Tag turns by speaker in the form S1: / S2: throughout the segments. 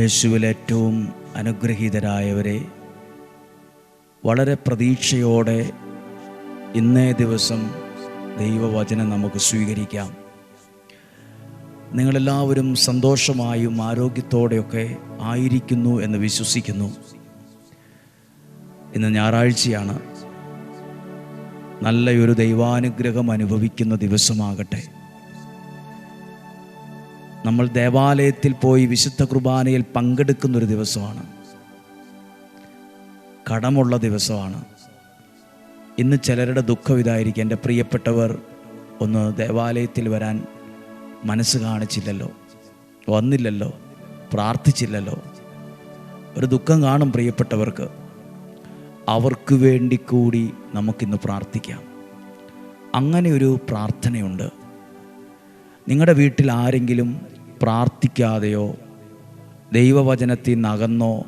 S1: യേശുവിൽ ഏറ്റവും അനുഗ്രഹീതരായവരെ വളരെ പ്രതീക്ഷയോടെ ഇന്നേ ദിവസം ദൈവവചനം നമുക്ക് സ്വീകരിക്കാം. നിങ്ങളെല്ലാവരും സന്തോഷമായും ആരോഗ്യത്തോടെയൊക്കെ ആയിരിക്കുന്നു എന്ന് വിശ്വസിക്കുന്നു. ഇന്ന് ഞായറാഴ്ചയാണ്. നല്ലയൊരു ദൈവാനുഗ്രഹം അനുഭവിക്കുന്ന ദിവസമാകട്ടെ. നമ്മൾ ദേവാലയത്തിൽ പോയി വിശുദ്ധ കുർബാനയിൽ പങ്കെടുക്കുന്ന ഒരു ദിവസമാണ്. കടമുള്ള ദിവസമാണ്. ഇന്ന് ചിലരുടെ ദുഃഖം ഇതായിരിക്കും. എന്റെ പ്രിയപ്പെട്ടവർ ഒന്ന് ദേവാലയത്തിൽ വരാൻ മനസ്സ് കാണിച്ചില്ലല്ലോ. വന്നില്ലല്ലോ. പ്രാർത്ഥിച്ചില്ലല്ലോ. ഒരു ദുഃഖം കാണും പ്രിയപ്പെട്ടവർക്ക്. അവർക്ക് വേണ്ടി കൂടി നമുക്കിന്ന് പ്രാർത്ഥിക്കാം. അങ്ങനെ ഒരു പ്രാർത്ഥനയുണ്ട്. നിങ്ങളുടെ വീട്ടിൽ ആരെങ്കിലും പ്രാർത്ഥിക്കാതെയോ ദൈവവചനത്തിൽ നിന്നകന്നോ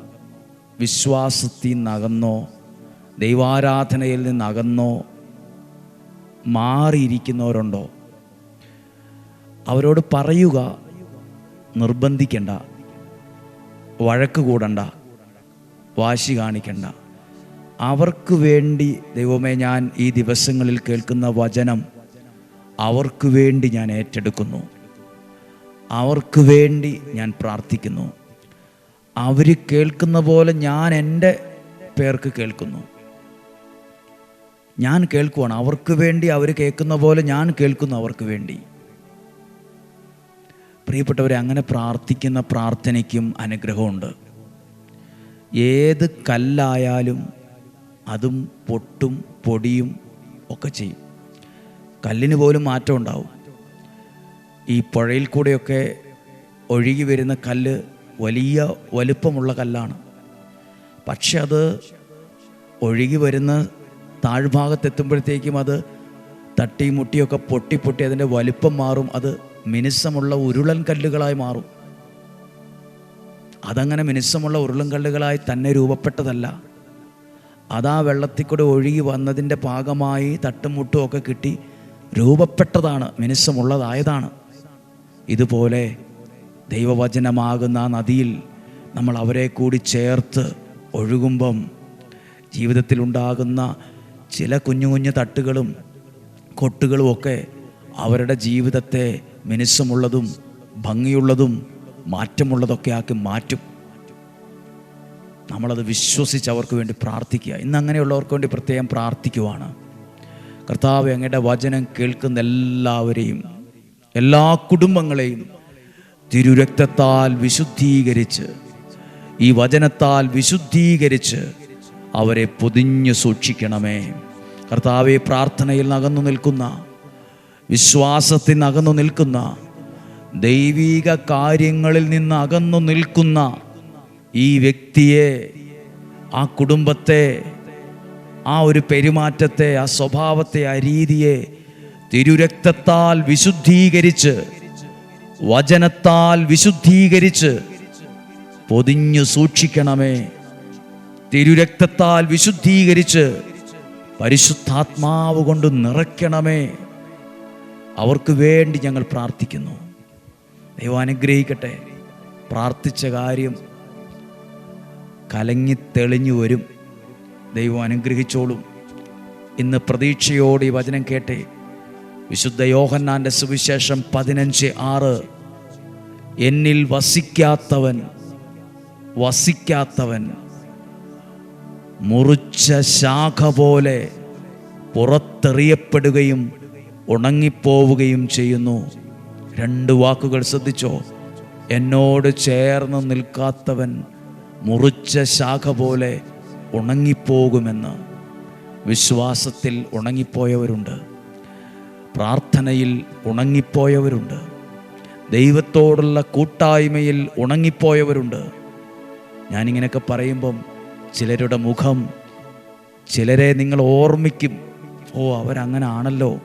S1: വിശ്വാസത്തിൽ നിന്നകന്നോ ദൈവാരാധനയിൽ നിന്നകന്നോ മാറിയിരിക്കുന്നവരുണ്ടോ? അവരോട് പറയുക നിർബന്ധിക്കണ്ട വഴക്ക് കൂടണ്ട വാശി കാണിക്കണ്ട. അവർക്ക് വേണ്ടി ദൈവമേ ഞാൻ ഈ ദിവസങ്ങളിൽ കേൾക്കുന്ന വചനം അവർക്ക് വേണ്ടി ഞാൻ ഏറ്റെടുക്കുന്നു. അവർക്ക് വേണ്ടി ഞാൻ പ്രാർത്ഥിക്കുന്നു. അവർ കേൾക്കുന്ന പോലെ ഞാൻ എന്റെ പേർക്ക് കേൾക്കുന്നു. ഞാൻ കേൾക്കുവാണ്. അവർക്ക് വേണ്ടി അവർ കേൾക്കുന്ന പോലെ ഞാൻ കേൾക്കുന്നു അവർക്ക് വേണ്ടി. പ്രിയപ്പെട്ടവരെ അങ്ങനെ പ്രാർത്ഥിക്കുന്ന പ്രാർത്ഥനയ്ക്കും അനുഗ്രഹമുണ്ട്. ഏത് കല്ലായാലും അതും പൊട്ടും പൊടിയും ഒക്കെ ചെയ്യും. കല്ലിന് പോലും മാറ്റം ഉണ്ടാവും. ഈ പുഴയിൽ കൂടെയൊക്കെ ഒഴുകി വരുന്ന കല്ല് വലിയ വലുപ്പമുള്ള കല്ലാണ്. പക്ഷെ അത് ഒഴുകി വരുന്ന താഴ്ഭാഗത്തെത്തുമ്പോഴത്തേക്കും അത് തട്ടി മുട്ടിയൊക്കെ പൊട്ടി പൊട്ടി അതിന്റെ വലിപ്പം മാറും. അത് മിനുസമുള്ള ഉരുളൻ കല്ലുകളായി മാറും. അതങ്ങനെ മിനുസമുള്ള ഉരുളൻ കല്ലുകളായി തന്നെ രൂപപ്പെട്ടതല്ല. അതാ വെള്ളത്തിൽ കൂടെ ഒഴുകി വന്നതിന്റെ ഭാഗമായി തട്ടും മുട്ടും ഒക്കെ കിട്ടി രൂപപ്പെട്ടതാണ് മിനുസമുള്ളതായതാണ്. ഇതുപോലെ ദൈവവചനമാകുന്ന നദിയിൽ നമ്മൾ അവരെ കൂടി ചേർത്ത് ഒഴുകുമ്പം ജീവിതത്തിലുണ്ടാകുന്ന ചില കുഞ്ഞു കുഞ്ഞു തട്ടുകളും കൊട്ടുകളും ഒക്കെ അവരുടെ ജീവിതത്തെ മിനുസമുള്ളതും ഭംഗിയുള്ളതും മാറ്റമുള്ളതൊക്കെ ആക്കി മാറ്റും. നമ്മളത് വിശ്വസിച്ച് അവർക്ക് വേണ്ടി പ്രാർത്ഥിക്കുക. ഇന്ന് അങ്ങനെയുള്ളവർക്ക് വേണ്ടി പ്രത്യേകം പ്രാർത്ഥിക്കുവാണ്. കർത്താവ് അങ്ങയുടെ വചനം കേൾക്കുന്ന എല്ലാവരെയും എല്ലാ കുടുംബങ്ങളെയും തിരുരക്തത്താൽ വിശുദ്ധീകരിച്ച് ഈ വചനത്താൽ വിശുദ്ധീകരിച്ച് അവരെ പൊതിഞ്ഞു സൂക്ഷിക്കണമേ. കർത്താവെ പ്രാർത്ഥനയിൽ അകന്നു നിൽക്കുന്ന അകന്നു നിൽക്കുന്ന ദൈവീക കാര്യങ്ങളിൽ നിന്ന് അകന്നു നിൽക്കുന്ന ഈ വ്യക്തിയെ ആ കുടുംബത്തെ ആ ഒരു പെരുമാറ്റത്തെ ആ സ്വഭാവത്തെ ആ രീതിയെ തിരുരക്തത്താൽ വിശുദ്ധീകരിച്ച് വചനത്താൽ വിശുദ്ധീകരിച്ച് പൊതിഞ്ഞു സൂക്ഷിക്കണമേ. തിരുരക്തത്താൽ വിശുദ്ധീകരിച്ച് പരിശുദ്ധാത്മാവ് കൊണ്ട് നിറയ്ക്കണമേ. അവർക്ക് വേണ്ടി ഞങ്ങൾ പ്രാർത്ഥിക്കുന്നു. ദൈവം അനുഗ്രഹിക്കട്ടെ. പ്രാർത്ഥിച്ച കാര്യം കലങ്ങി തെളിഞ്ഞു വരും. ദൈവം അനുഗ്രഹിച്ചോളും. ഇന്ന് പ്രതീക്ഷയോടെ ഈ വചനം കേട്ടെ. വിശുദ്ധ യോഹന്നാന്റെ സുവിശേഷം പതിനഞ്ച് ആറ്. എന്നിൽ വസിക്കാത്തവൻ വസിക്കാത്തവൻ മുറിച്ച ശാഖ പോലെ പുറത്തെറിയപ്പെടുകയും ഉണങ്ങിപ്പോവുകയും ചെയ്യുന്നു. രണ്ട് വാക്കുകൾ ശ്രദ്ധിച്ചോ? എന്നോട് ചേർന്ന് നിൽക്കാത്തവൻ മുറിച്ച ശാഖ പോലെ ഉണങ്ങിപ്പോകുമെന്ന് വിശ്വാസത്തിൽ ഉണങ്ങിപ്പോയവരുണ്ട്. പ്രാർത്ഥനയിൽ ഉണങ്ങിപ്പോയവരുണ്ട്. ദൈവത്തോടുള്ള കൂട്ടായ്മയിൽ ഉണങ്ങിപ്പോയവരുണ്ട്. ഞാനിങ്ങനെയൊക്കെ പറയുമ്പം ചിലരുടെ മുഖം ചിലരെ നിങ്ങൾ ഓർമ്മിക്കും. ഓ അവരങ്ങനെ ആണല്ലോ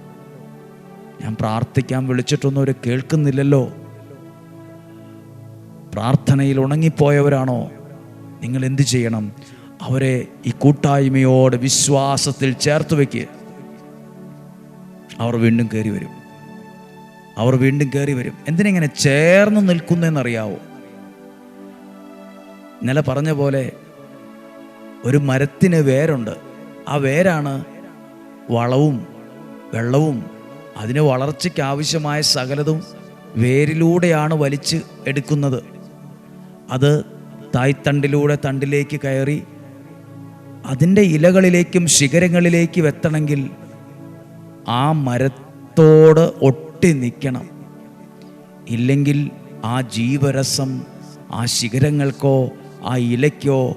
S1: ഞാൻ പ്രാർത്ഥിക്കാൻ വിളിച്ചിട്ടൊന്നും അവർ കേൾക്കുന്നില്ലല്ലോ. പ്രാർത്ഥനയിൽ ഉണങ്ങിപ്പോയവരാണോ? നിങ്ങൾ എന്തു ചെയ്യണം? അവരെ ഈ കൂട്ടായ്മയോട് വിശ്വാസത്തിൽ ചേർത്ത് വയ്ക്കുക അവർ വീണ്ടും കയറി വരും. അവർ വീണ്ടും കയറി വരും. എന്തിനെങ്ങനെ ചേർന്ന് നിൽക്കുന്നതെന്നറിയാവോ ഇന്നലെ പറഞ്ഞ പോലെ ഒരു മരത്തിന് വേരുണ്ട്. ആ വേരാണ് വളവും വെള്ളവും. അതിന് വളർച്ചയ്ക്ക് ആവശ്യമായ സകലതും വേരിലൂടെയാണ് വലിച്ച് എടുക്കുന്നത്. അത് തായ്തണ്ടിലൂടെ തണ്ടിലേക്ക് കയറി അതിന്റെ ഇലകളിലേക്കും ശിഖരങ്ങളിലേക്കും എത്തണമെങ്കിൽ ആ മരത്തോട് ഒട്ടി നിൽക്കണം. ഇല്ലെങ്കിൽ ആ ജീവരസം ആ ശിഖരങ്ങൾക്കോ ആ ഇലയ്ക്കോ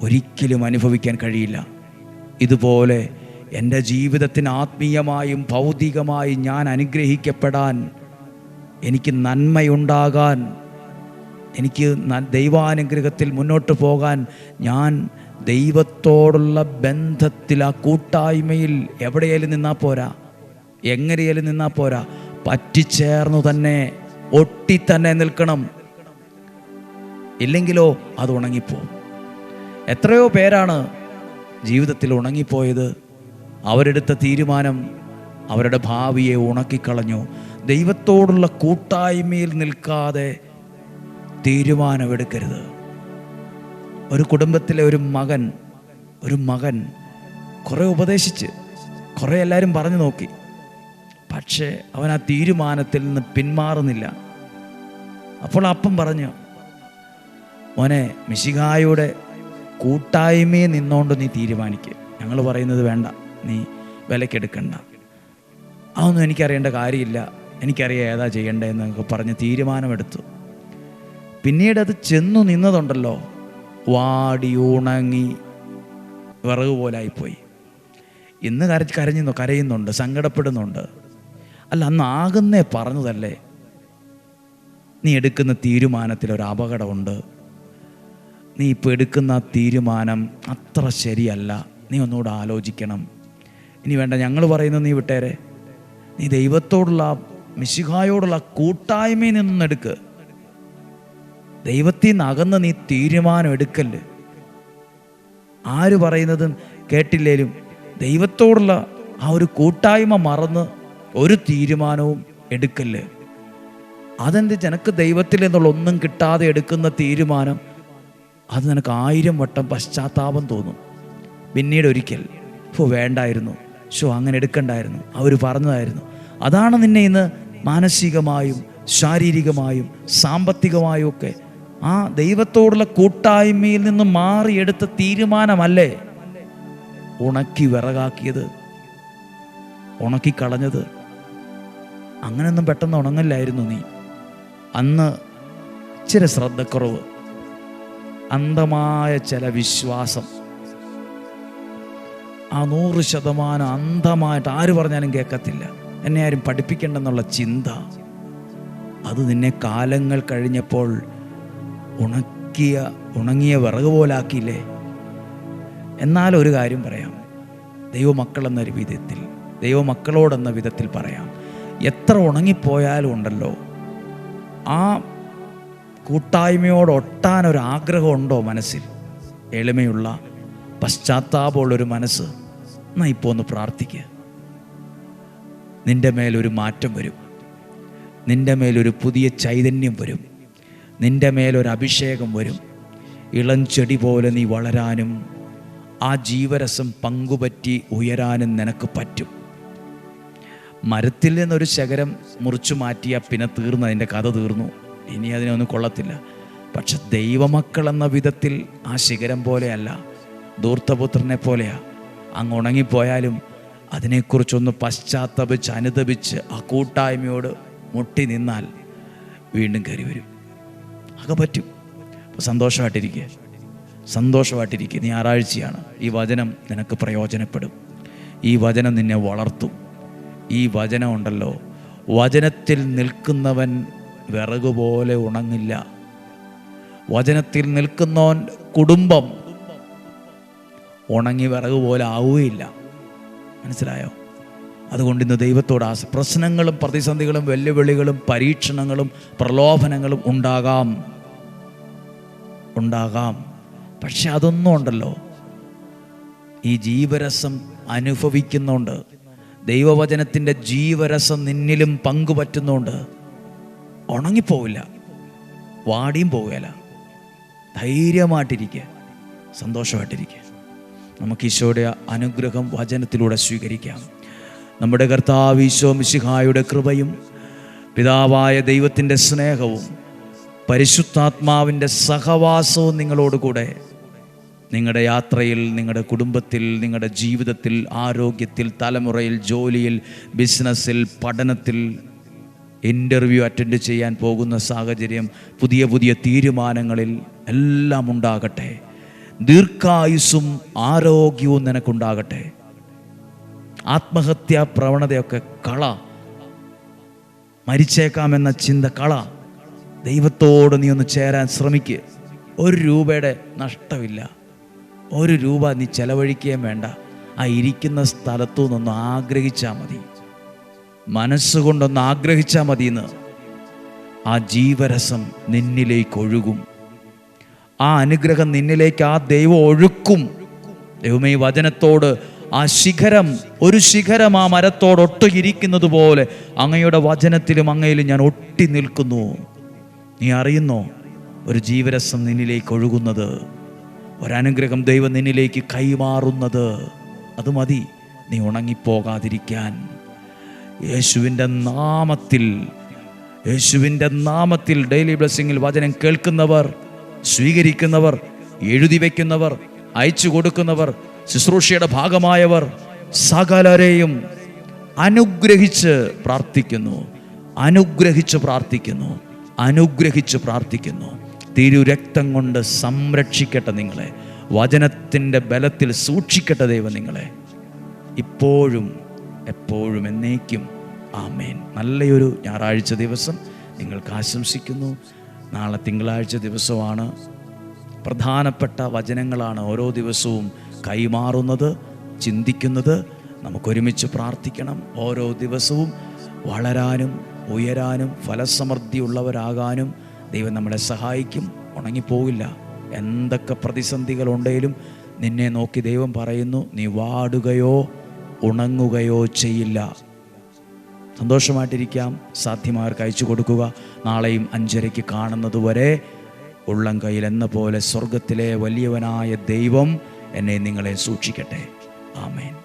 S1: ഒരിക്കലും അനുഭവിക്കാൻ കഴിയില്ല. ഇതുപോലെ എന്റെ ജീവിതത്തിന് ആത്മീയമായും ഭൗതികമായും ഞാൻ അനുഗ്രഹിക്കപ്പെടാൻ എനിക്ക് നന്മയുണ്ടാകാൻ എനിക്ക് ദൈവാനുഗ്രഹത്തിൽ മുന്നോട്ട് പോകാൻ ഞാൻ ദൈവത്തോടുള്ള ബന്ധത്തിൽ ആ കൂട്ടായ്മയിൽ എവിടെയാലും നിന്നാൽ പോരാ? എങ്ങനെയാലും നിന്നാൽ പോരാ? പറ്റിച്ചേർന്നു തന്നെ ഒട്ടി തന്നെ നിൽക്കണം. ഇല്ലെങ്കിലോ അത് ഉണങ്ങിപ്പോവും. എത്രയോ പേരാണ് ജീവിതത്തിൽ ഉണങ്ങിപ്പോയത്. അവരെടുത്ത തീരുമാനം അവരുടെ ഭാവിയെ ഉണക്കിക്കളഞ്ഞു. ദൈവത്തോടുള്ള കൂട്ടായ്മയിൽ നിൽക്കാതെ തീരുമാനമെടുക്കരുത്. ഒരു കുടുംബത്തിലെ ഒരു മകൻ ഒരു മകൻ കുറേ ഉപദേശിച്ച് കുറേ എല്ലാവരും പറഞ്ഞു നോക്കി. പക്ഷേ അവൻ ആ തീരുമാനത്തിൽ നിന്ന് പിന്മാറുന്നില്ല. അപ്പോൾ അപ്പം പറഞ്ഞു മോനെ മിശികായുടെ കൂട്ടായ്മയെ നിന്നോണ്ട് നീ തീരുമാനിക്കുക ഞങ്ങൾ പറയുന്നത് വേണ്ട നീ വിലക്കെടുക്കണ്ട. അതൊന്നും എനിക്കറിയേണ്ട കാര്യമില്ല. എനിക്കറിയാം ഏതാ ചെയ്യേണ്ടതെന്നൊക്കെ പറഞ്ഞ് തീരുമാനമെടുത്തു. പിന്നീട് അത് ചെന്നു നിന്നതുണ്ടല്ലോ. വാടി ഉണങ്ങി വിറക് പോലായിപ്പോയി. ഇന്ന് കര കരഞ്ഞു കരയുന്നുണ്ട് സങ്കടപ്പെടുന്നുണ്ട്. അല്ല അന്ന് ആകുന്നേ പറഞ്ഞതല്ലേ? നീ എടുക്കുന്ന തീരുമാനത്തിൽ ഒരു അപകടമുണ്ട്. നീ ഇപ്പോൾ എടുക്കുന്ന തീരുമാനം അത്ര ശരിയല്ല. നീ ഒന്നുകൂടെ ആലോചിക്കണം. ഇനി വേണ്ട ഞങ്ങൾ പറയുന്നത് നീ വിട്ടേരെ. നീ ദൈവത്തോടുള്ള മിശിഹായോടുള്ള കൂട്ടായ്മയിൽ നിന്നും എടുക്ക്. ദൈവത്തിൽ നിന്ന് അകന്ന് നീ തീരുമാനം എടുക്കല്ല് ആര് പറയുന്നതും കേട്ടില്ലേലും ദൈവത്തോടുള്ള ആ ഒരു കൂട്ടായ്മ മറന്ന് ഒരു തീരുമാനവും എടുക്കല്ല്. അതെന്ത് ജനക്ക് ദൈവത്തിൽ നിന്നുള്ള ഒന്നും കിട്ടാതെ എടുക്കുന്ന തീരുമാനം? അത് നിനക്ക് ആയിരം വട്ടം പശ്ചാത്താപം തോന്നും. പിന്നീട് ഒരിക്കൽ ഓ വേണ്ടായിരുന്നു. ഷോ അങ്ങനെ എടുക്കണ്ടായിരുന്നു. അവർ പറഞ്ഞതായിരുന്നു. അതാണ് നിന്നെ ഇന്ന് മാനസികമായും ശാരീരികമായും സാമ്പത്തികമായും ഒക്കെ ആ ദൈവത്തോടുള്ള കൂട്ടായ്മയിൽ നിന്ന് മാറിയെടുത്ത തീരുമാനമല്ലേ ഉണക്കി വിറകാക്കിയത് ഉണക്കിക്കളഞ്ഞത് അങ്ങനെയൊന്നും പെട്ടെന്ന് ഉണങ്ങില്ലായിരുന്നു നീ. അന്ന് ഇച്ചിരി ശ്രദ്ധക്കുറവ് അന്ധമായ ചില വിശ്വാസം. ആ നൂറ് ശതമാനം അന്ധമായിട്ട് ആര് പറഞ്ഞാലും കേൾക്കത്തില്ല. എന്നെ ആരും പഠിപ്പിക്കണ്ടെന്നുള്ള ചിന്ത. അത് നിന്നെ കാലങ്ങൾ കഴിഞ്ഞപ്പോൾ ഉണക്കിയ ഉണങ്ങിയ വിറക് പോലാക്കിയില്ലേ? എന്നാൽ ഒരു കാര്യം പറയാം. ദൈവമക്കൾ എന്നൊരു വിധത്തിൽ ദൈവമക്കളോടെന്ന വിധത്തിൽ പറയാം. എത്ര ഉണങ്ങിപ്പോയാലും ഉണ്ടല്ലോ. ആ കൂട്ടായ്മയോട് ഒട്ടാൻ ഒരു ആഗ്രഹമുണ്ടോ മനസ്സിൽ? എളിമയുള്ള പശ്ചാത്താപമുള്ളൊരു മനസ്സ്. എന്നാ ഇപ്പോൾ ഒന്ന് പ്രാർത്ഥിക്കുക നിന്റെ മേലൊരു മാറ്റം വരും. നിന്റെ മേലൊരു പുതിയ ചൈതന്യം വരും. നിന്റെ മേലൊരു അഭിഷേകം വരും. ഇളം ചെടി പോലെ നീ വളരാനും ആ ജീവരസം പങ്കുപറ്റി ഉയരാനും നിനക്ക് പറ്റും. മരത്തിൽ നിന്നൊരു ശകരം മുറിച്ചു മാറ്റിയാൽ പിന്നെ തീർന്നു അതിന്റെ കഥ തീർന്നു. ഇനി അതിനൊന്നും കൊള്ളത്തില്ല. പക്ഷെ ദൈവമക്കൾ എന്ന വിധത്തിൽ ആ ശിഖരം പോലെയല്ല ദൂർത്തപുത്രനെ പോലെയാ. അങ്ങ് ഉണങ്ങിപ്പോയാലും അതിനെക്കുറിച്ചൊന്ന് പശ്ചാത്തപിച്ച് അനുദപിച്ച് ആ കൂട്ടായ്മയോട് മുട്ടി നിന്നാൽ വീണ്ടും കയറി വരും. ഒക്കെ പറ്റും. അപ്പോൾ സന്തോഷമായിട്ടിരിക്കുക സന്തോഷമായിട്ടിരിക്കുക നീ ഞായറാഴ്ചയാണ് ഈ വചനം നിനക്ക് പ്രയോജനപ്പെടും. ഈ വചനം നിന്നെ വളർത്തും. ഈ വചനം ഉണ്ടല്ലോ. വചനത്തിൽ നിൽക്കുന്നവൻ വിറക് പോലെ ഉണങ്ങില്ല. വചനത്തിൽ നിൽക്കുന്നവൻ കുടുംബം ഉണങ്ങി വിറക് പോലെ ആവുകയില്ല. മനസ്സിലായോ? അതുകൊണ്ട് ഇന്ന് ദൈവത്തോട് ആശ പ്രശ്നങ്ങളും പ്രതിസന്ധികളും വെല്ലുവിളികളും പരീക്ഷണങ്ങളും പ്രലോഭനങ്ങളും ഉണ്ടാകാം. ഉണ്ടാകാം. പക്ഷെ അതൊന്നും ഉണ്ടല്ലോ. ഈ ജീവരസം അനുഭവിക്കുന്നുണ്ട്. ദൈവവചനത്തിന്റെ ജീവരസം നിന്നിലും പങ്കുപറ്റുന്നുണ്ട്. ഉണങ്ങിപ്പോവില്ല. വാടിയും പോവുകയില്ല ധൈര്യമായിട്ടിരിക്കുക സന്തോഷമായിട്ടിരിക്കുക നമുക്ക് ഈശോയുടെ അനുഗ്രഹം വചനത്തിലൂടെ സ്വീകരിക്കാം. നമ്മുടെ കർത്താവ് ഈശോ മിശിഹായുടെ കൃപയും പിതാവായ ദൈവത്തിന്റെ സ്നേഹവും പരിശുദ്ധാത്മാവിന്റെ സഹവാസവും നിങ്ങളോട് കൂടെ നിങ്ങളുടെ യാത്രയിൽ നിങ്ങളുടെ കുടുംബത്തിൽ നിങ്ങളുടെ ജീവിതത്തിൽ ആരോഗ്യത്തിൽ തലമുറയിൽ ജോലിയിൽ ബിസിനസ്സിൽ പഠനത്തിൽ ഇന്റർവ്യൂ അറ്റൻഡ് ചെയ്യാൻ പോകുന്ന സാഹചര്യം പുതിയ പുതിയ തീരുമാനങ്ങളിൽ എല്ലാം ഉണ്ടാകട്ടെ. ദീർഘായുസ്സും ആരോഗ്യവും നിനക്കുണ്ടാകട്ടെ. ആത്മഹത്യാ പ്രവണതയൊക്കെ കള. മരിച്ചേക്കാമെന്ന ചിന്ത കള. ദൈവത്തോട് നീ ഒന്ന് ചേരാൻ ശ്രമിക്കുക ഒരു രൂപയുടെ നഷ്ടമില്ല. ഒരു രൂപ നീ ചെലവഴിക്കുകയും വേണ്ട. ആ ഇരിക്കുന്ന സ്ഥലത്തു നിന്നൊന്ന് ആഗ്രഹിച്ചാൽ മതി. മനസ്സുകൊണ്ടൊന്ന് ആഗ്രഹിച്ചാൽ മതി എന്ന് ആ ജീവരസം നിന്നിലേക്ക് ഒഴുകും. ആ അനുഗ്രഹം നിന്നിലേക്ക് ആ ദൈവം ഒഴുക്കും. ദൈവമേ വചനത്തോട് ആ ശിഖരം ഒരു ശിഖരം ആ മരത്തോട് ഒട്ടിയിരിക്കുന്നത് പോലെ അങ്ങയുടെ വചനത്തിലും അങ്ങയിലും ഞാൻ ഒട്ടി നിൽക്കുന്നു. നീ അറിയുന്നോ? ഒരു ജീവരസം നിന്നിലേക്ക് ഒഴുകുന്നത്. ഒരനുഗ്രഹം ദൈവം നിന്നിലേക്ക് കൈമാറുന്നത്. അത് മതി നീ ഉണങ്ങിപ്പോകാതിരിക്കാൻ. യേശുവിന്റെ നാമത്തിൽ യേശുവിന്റെ നാമത്തിൽ ഡെയിലി ബ്ലെസ്സിങ്ങിൽ വചനം കേൾക്കുന്നവർ സ്വീകരിക്കുന്നവർ എഴുതി വയ്ക്കുന്നവർ അയച്ചു കൊടുക്കുന്നവർ ശുശ്രൂഷയുടെ ഭാഗമായവർ സകലരെയും അനുഗ്രഹിച്ച് പ്രാർത്ഥിക്കുന്നു. അനുഗ്രഹിച്ച് പ്രാർത്ഥിക്കുന്നു. അനുഗ്രഹിച്ച് പ്രാർത്ഥിക്കുന്നു. തിരുരക്തം കൊണ്ട് സംരക്ഷിക്കട്ടെ നിങ്ങളെ. വചനത്തിന്റെ ബലത്തിൽ സൂക്ഷിക്കട്ടെ ദൈവം നിങ്ങളെ. ഇപ്പോഴും എപ്പോഴും എന്നേക്കും. ആമേൻ. നല്ലയൊരു ഞായറാഴ്ച ദിവസം നിങ്ങൾക്ക് ആശംസിക്കുന്നു. നാളെ തിങ്കളാഴ്ച ദിവസമാണ്. പ്രധാനപ്പെട്ട വചനങ്ങളാണ് ഓരോ ദിവസവും കൈമാറുന്നത് ചിന്തിക്കുന്നത്. നമുക്കൊരുമിച്ച് പ്രാർത്ഥിക്കണം. ഓരോ ദിവസവും വളരാനും ഉയരാനും ഫലസമൃദ്ധിയുള്ളവരാകാനും ദൈവം നമ്മളെ സഹായിക്കും. ഉണങ്ങിപ്പോകില്ല. എന്തൊക്കെ പ്രതിസന്ധികളുണ്ടെങ്കിലും നിന്നെ നോക്കി ദൈവം പറയുന്നു നീ വാടുകയോ ഉണങ്ങുകയോ ചെയ്യില്ല. സന്തോഷമായിട്ടിരിക്കാം. സാധ്യമായവർക്ക് അയച്ചു കൊടുക്കുക. നാളെയും അഞ്ചരയ്ക്ക് കാണുന്നതുവരെ ഉള്ളം കയ്യിൽ എന്ന പോലെ സ്വർഗത്തിലെ വലിയവനായ ദൈവം എന്നെ നിങ്ങളെ സൂക്ഷിക്കട്ടെ. ആമേൻ.